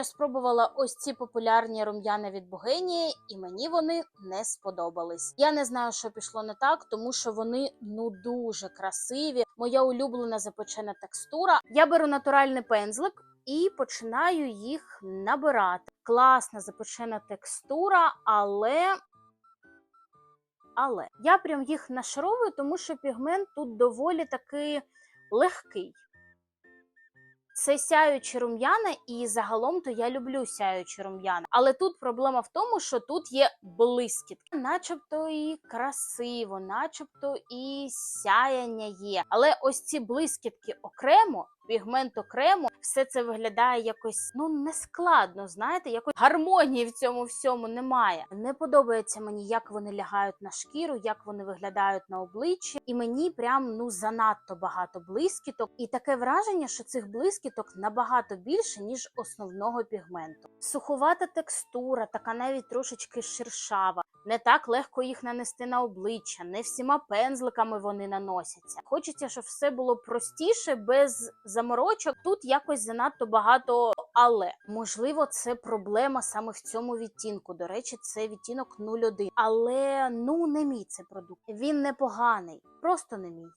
Я спробувала ось ці популярні рум'яна від Богенії, і мені вони не сподобались. Я не знаю, що пішло не так, тому що вони ну дуже красиві. Моя улюблена запечена текстура. Я беру натуральний пензлик і починаю їх набирати. Класна запечена текстура, але. Але я прям їх нашаровую, тому що пігмент тут доволі таки легкий. Це сяючі рум'яна, і загалом то я люблю сяючі рум'яна. Але тут проблема в тому, що тут є блискітки. Начебто і красиво, начебто і сяяння є. Але ось ці блискітки окремо, пігмент окремо, все це виглядає якось ну нескладно. Знаєте, якось гармонії в цьому всьому немає. Не подобається мені, як вони лягають на шкіру, як вони виглядають на обличчі, і мені прям ну занадто багато блискіток. І таке враження, що цих блискіток набагато більше ніж основного пігменту. Суховата текстура, така навіть трошечки шершава. Не так легко їх нанести на обличчя, не всіма пензликами вони наносяться. Хочеться, щоб все було простіше, без заморочок. Тут якось занадто багато, але можливо, це проблема саме в цьому відтінку. До речі, це відтінок 01. Але ну не мій це продукт. Він непоганий, просто не мій.